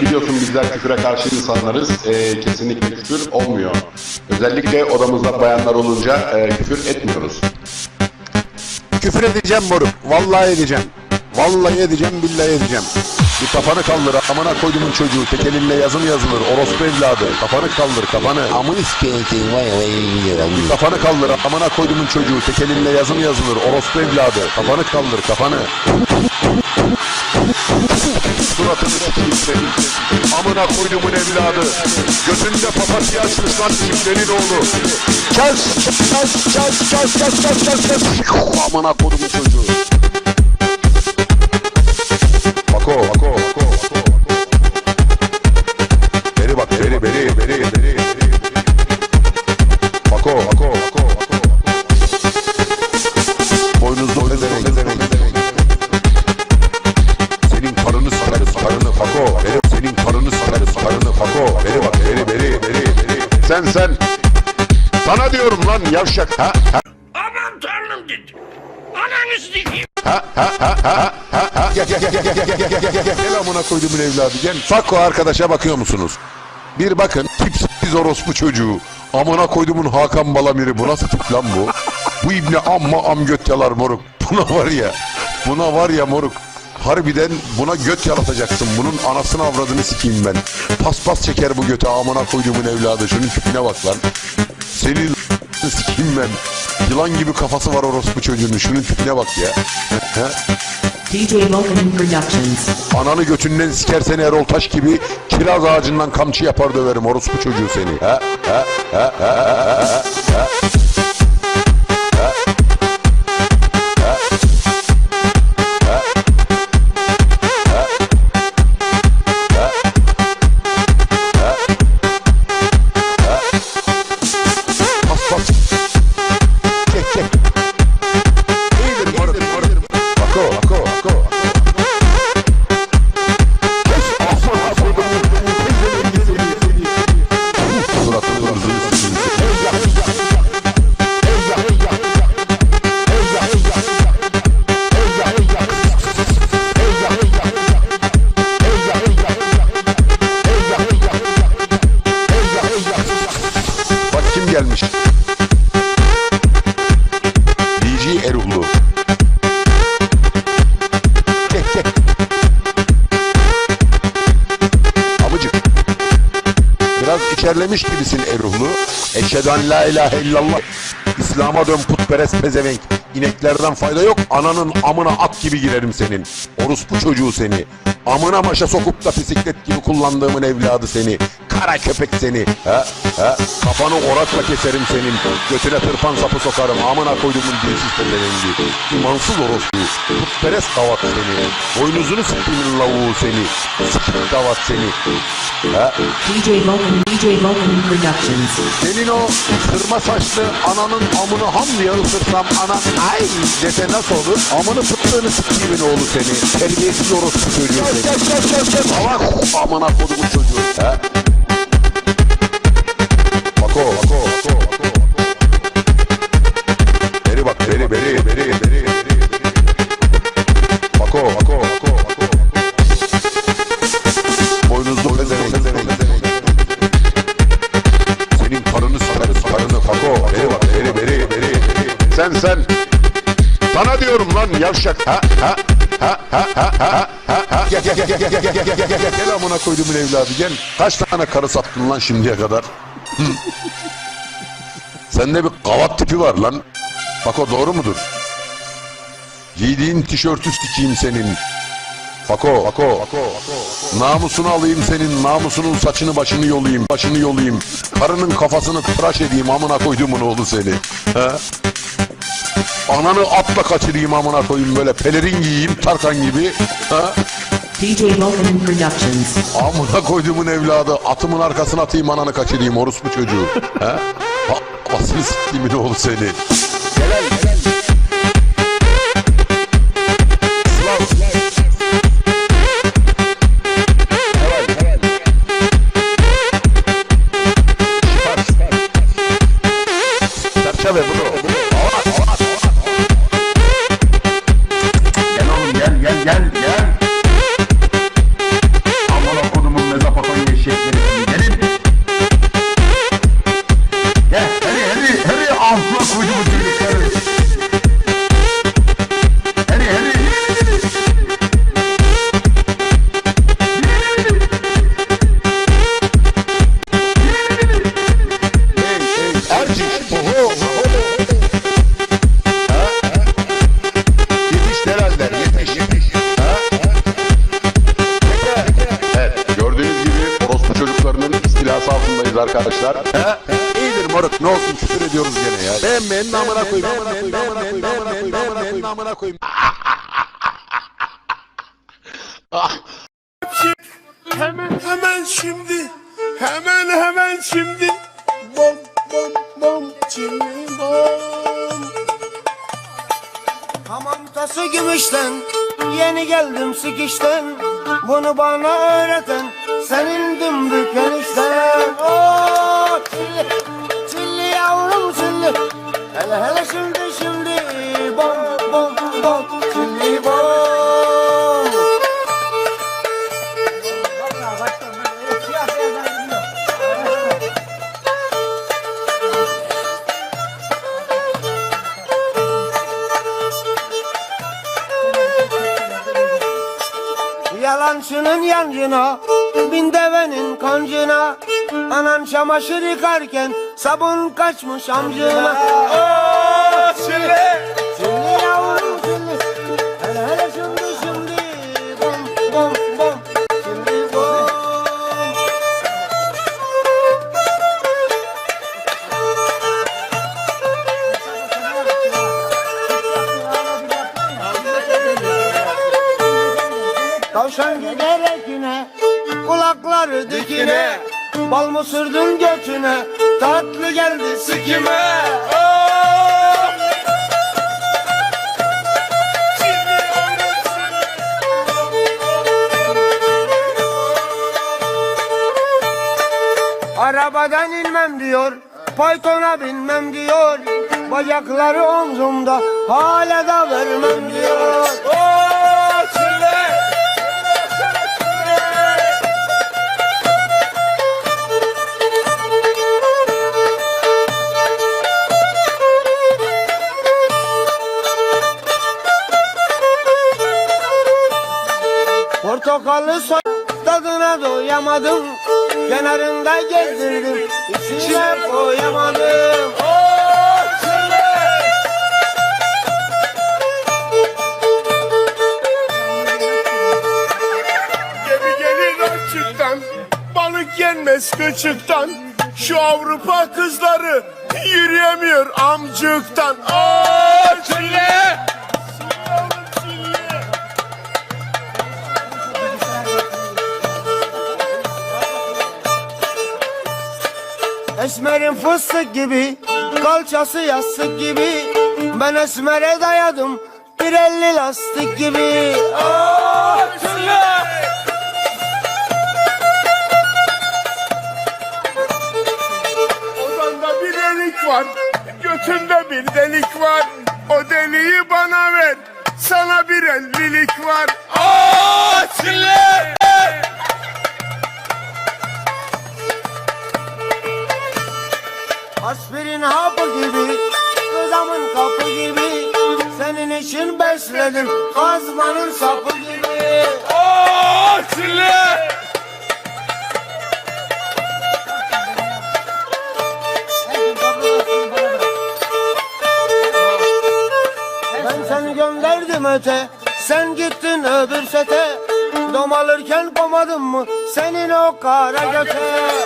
Biliyorsun bizler küfüre karşı insanlarız. Ee, kesinlikle küfür olmuyor. Özellikle odamızda bayanlar olunca e, küfür etmiyoruz. Küfür edeceğim moruk. Vallahi edeceğim. Vallahi edeceğim, billahi edeceğim. Bir kafanı kaldır, amına koydumun çocuğu. Tek elinle yazım yazılır, orospu evladı. Kafanı kaldır, kafanı. Amını s**eyim, vay vay vay. Kafanı kaldır, amına koydumun çocuğu. Tek elinle yazım yazılır, orospu evladı. Kafanı kaldır, kafanı suratını sikeyim senin. Amına koydumun evladı. Gözünde papatya açmış lan çiftlerin oğlu. Kes, kes, kes, kes, kes, kes, kes. Amına koydumun çocuğu. Sana diyorum lan yavşak. Ha, ha, Aman tanrım dedi. Ananı sikeyim. ha, ha, ha, ha, ha, ha. Gel, gel, gel, gel, gel, gel, gel, gel, gel, gel. Amına koyduğumun evladı, gel. Fakko arkadaşa bakıyor musunuz? Bir bakın, tipsiz orospu çocuğu. Amına koyduğumun Hakan Balamir'i, bu nasıl tip lan bu? Bu ibne amma am göt yalar moruk. Buna var ya, buna var ya moruk. Harbiden buna göt yaratacaksın. Bunun anasını avradını sikeyim ben. Pas pas çeker bu göte amına koyduğumun evladı. Şunun tipine bak lan. Senin sikeyim ben. Yılan gibi kafası var orospu çocuğunun. Şunun tipine bak ya. Ha? DJ Vulcan Productions. Ananı götünden sikersen Erol Taş gibi kiraz ağacından kamçı yapar döverim orospu çocuğu seni. Ha? Ha? Ha? Ha? Ha? Gelmiş. DJ Erullu. Çek çek. Amıcık. Biraz içerlemiş gibisin Eruhlu. Eşhedü en la ilahe illallah. İslam'a dön putperest pezevenk. İneklerden fayda yok. Ananın amına at gibi girerim senin. Orospu çocuğu seni. Amına maşa sokup da bisiklet gibi kullandığımın evladı seni. Kara köpek seni. Ha? Ha? Kafanı orakla keserim senin. Götüne tırpan sapı sokarım. Amına koyduğumun dinsiz pezevengi. İmansız orospu. Putperest davat seni. Boynuzunu siktiğimin lavuğu seni. Sikik davat seni. Ha? DJ Vulcan DJ Vulcan Productions. Senin o kırma saçlı ananın amını ham diye ısırsam anan Ay dese nasıl olur? Amanı fıttığını sikiyim ne olur seni. Terbiyesiz orospu çocuğu seni. Çöp çöp çöp çöp çöp. Aman kodumu çocuğu. Ha? Koyduğumun evladı gel. Kaç tane karı sattın lan şimdiye kadar? Sende bir kavat tipi var lan. Bak o doğru mudur? Giydiğin tişörtü sikeyim senin. Fako, Fako, Fako, Namusunu alayım senin, namusunun saçını başını yolayım, başını yolayım. Karının kafasını tıraş edeyim amına koyduğumun oğlu seni. He? Ananı atla kaçırayım amına koyayım böyle pelerin giyeyim Tarkan gibi. Ha? DJ Vulcan Productions. Amına koyduğumun evladı atımın arkasına atayım ananı kaçırayım orospu çocuğu. He? Basını siktiğimin oğlu seni. Arkadaşlar. He? İyidir moruk ne olsun küfür ediyoruz gene ya. Beğenmeyenin amına koyayım. Beğenmeyenin beğenmeyenin beğenmeyenin beğenmeyenin amına koyayım. Hemen hemen şimdi. Hemen hemen şimdi. Bom bom bom çini bom. Hamam tası gümüşten Yeni geldim sikişten Bunu bana öğreten Senin dümbük enişten Oo, çilli, çilli yavrum çilli. Hele hele şimdi şimdi. Bom bom bom çilli bom Yalancının yancına Bin devenin kancına Anan çamaşır yıkarken Sabun kaçmış amcına Oo, Sürdün götüne Tatlı geldi sikime. Arabadan inmem diyor Paytona binmem diyor. Bacakları omzumda Hala da vermem diyor Gezdirdim içine koyamadım. Balık yenmez kıçıktan. Şu Avrupa kızları yürüyemiyor amcıktan. Aa çile! Esmerin fıstık gibi Kalçası yastık gibi Ben esmere dayadım Bir elli lastik gibi Oh! Odanda bir delik var. Götümde bir delik var. O deliği bana ver. Sana bir ellilik var. Aa çile! Aspirin hapı gibi Kızamın kapı gibi Senin için besledim Kazmanın sapı gibi. Aa çile! Ben seni gönderdim öte Sen gittin öbür sete. Domalırken komadın mı Senin o kara göte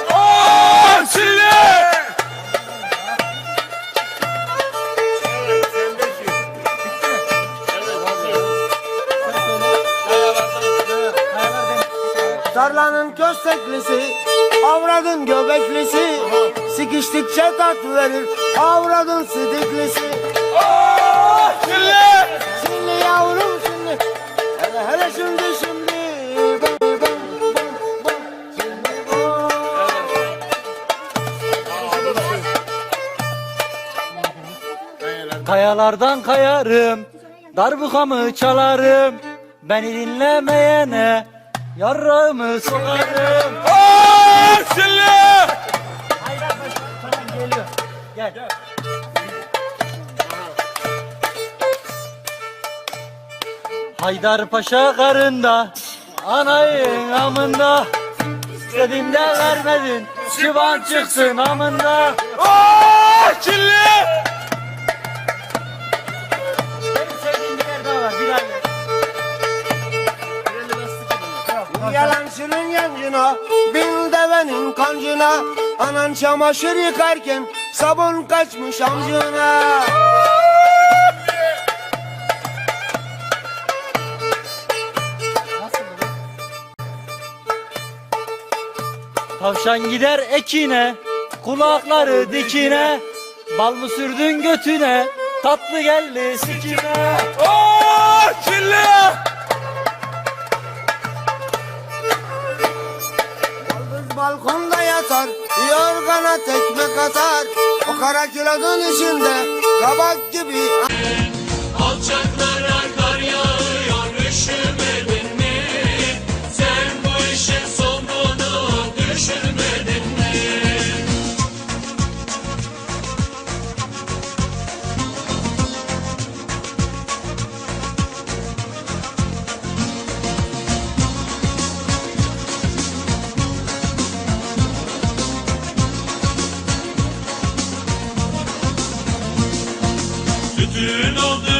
Kösteklisi Avradın göbeklisi Sikiştikçe tat verir Avradın sidiklisi Aa çile! Şimdi yavrum şimdi Hele hele şimdi şimdi Bam, bam, bam, bam, şimdi bam. Kayalardan kayarım, darbukamı çalarım. Beni dinlemeyene yarrağımı sokarım. Aa çile! Geliyor, gel. Haydar Paşa karında, anayın amında. İstediğimde vermedin, çıban çıksın amında. Aa çile! Yalancının yancına Bin devenin kancına Anan çamaşır yıkarken sabun kaçmış amcına Tavşan gider ekine, kulakları dikine, bal mı sürdün götüne, tatlı geldi sikine. Oh çille! Balkonda yatar Yorgana tekme katar. O kara kilodun içinde Kabak gibi gün oldu.